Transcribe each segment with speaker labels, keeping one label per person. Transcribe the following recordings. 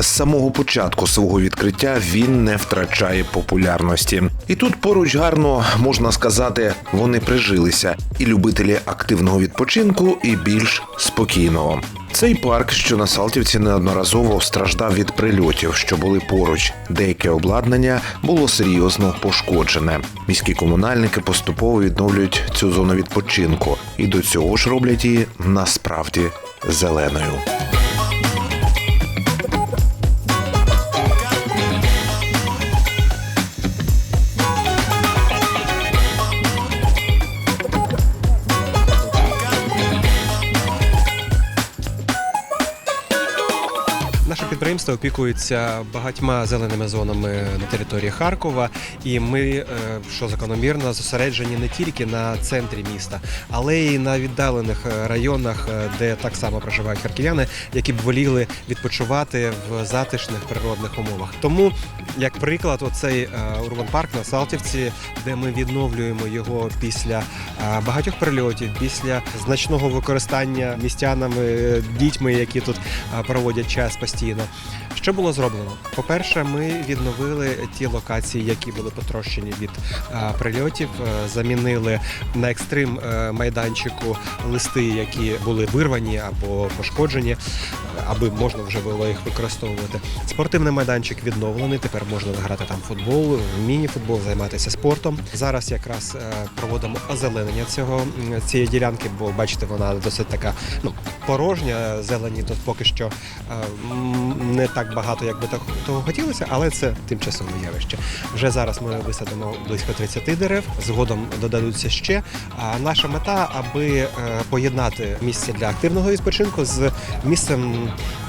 Speaker 1: з самого початку свого відкриття він не втрачає популярності. І тут поруч гарно можна сказати, вони прижилися, і любителі активного відпочинку, і більш спокійного. Цей парк, що на Салтівці неодноразово страждав від прильотів, що були поруч. Деяке обладнання було серйозно пошкоджене. Міські комунальники поступово відновлюють цю зону відпочинку і до цього ж роблять її насправді зеленою.
Speaker 2: Підприємство опікується багатьма зеленими зонами на території Харкова, і ми, е, що закономірно, зосереджені не тільки на центрі міста, але й на віддалених е, районах, е, де так само проживають харків'яни, які б воліли відпочивати в затишних природних умовах. Тому, як приклад, оцей урбан парк на Салтівці, де ми відновлюємо його після багатьох прильотів, після значного використання містянами, дітьми, які тут проводять час постійно. Що було зроблено? По-перше, ми відновили ті локації, які були потрощені від е, прильотів, е, замінили на екстрим е, майданчику листи, які були вирвані або пошкоджені, аби можна вже було їх використовувати. Спортивний майданчик відновлений. Тепер можна грати там футбол, міні-футбол, займатися спортом. Зараз якраз проводимо озеленення цього цієї ділянки, бо бачите, вона досить така ну порожня. Зелені тут поки що не так багато, як би того хотілося, але це тимчасове явище. Вже зараз ми висадимо близько 30 дерев. Згодом додадуться ще. А наша мета, аби е, поєднати місце для активного відпочинку з місцем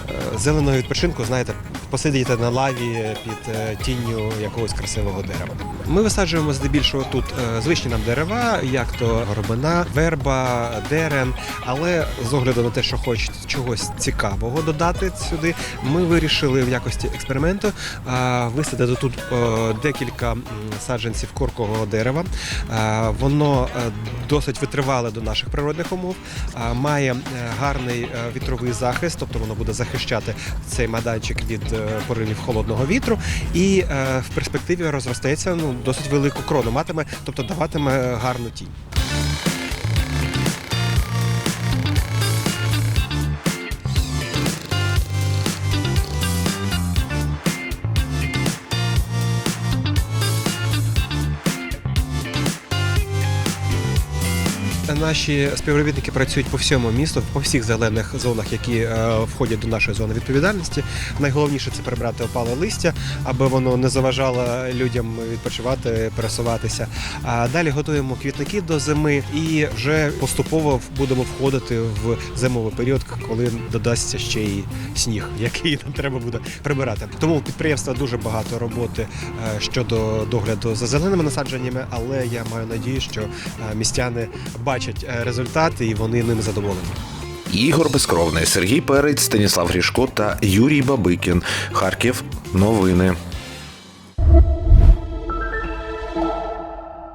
Speaker 2: е, зеленого відпочинку, знаєте, посидіти на лаві під е, тінню якогось красивого дерева. Ми висаджуємо здебільшого тут е, звичні нам дерева, як то горобина, верба, дерен. Але з огляду на те, що хочуть чогось цікавого додати сюди, ми вирішили в якості експерименту е, висадити тут декілька саджанців коркового дерева. Воно досить витривале до наших природних умов, має гарний вітровий захист, тобто воно буде захищати цей майданчик від поривів холодного вітру, і е, в перспективі розростеться ну досить велику крону, матиме, тобто даватиме гарну тінь. Наші співробітники працюють по всьому місту, по всіх зелених зонах, які е, входять до нашої зони відповідальності. Найголовніше це прибрати опале листя, аби воно не заважало людям відпочивати, пересуватися. А далі готуємо квітники до зими і вже поступово будемо входити в зимовий період, коли додасться ще й сніг, який нам треба буде прибирати. Тому у підприємства дуже багато роботи е, щодо догляду за зеленими насадженнями, але я маю надію, що е, містяни бачать е, результати і вони ним задоволені.
Speaker 1: Ігор Безкровний, Сергій Перець, Станіслав Грішко та Юрій Бабикін. Харків. Новини.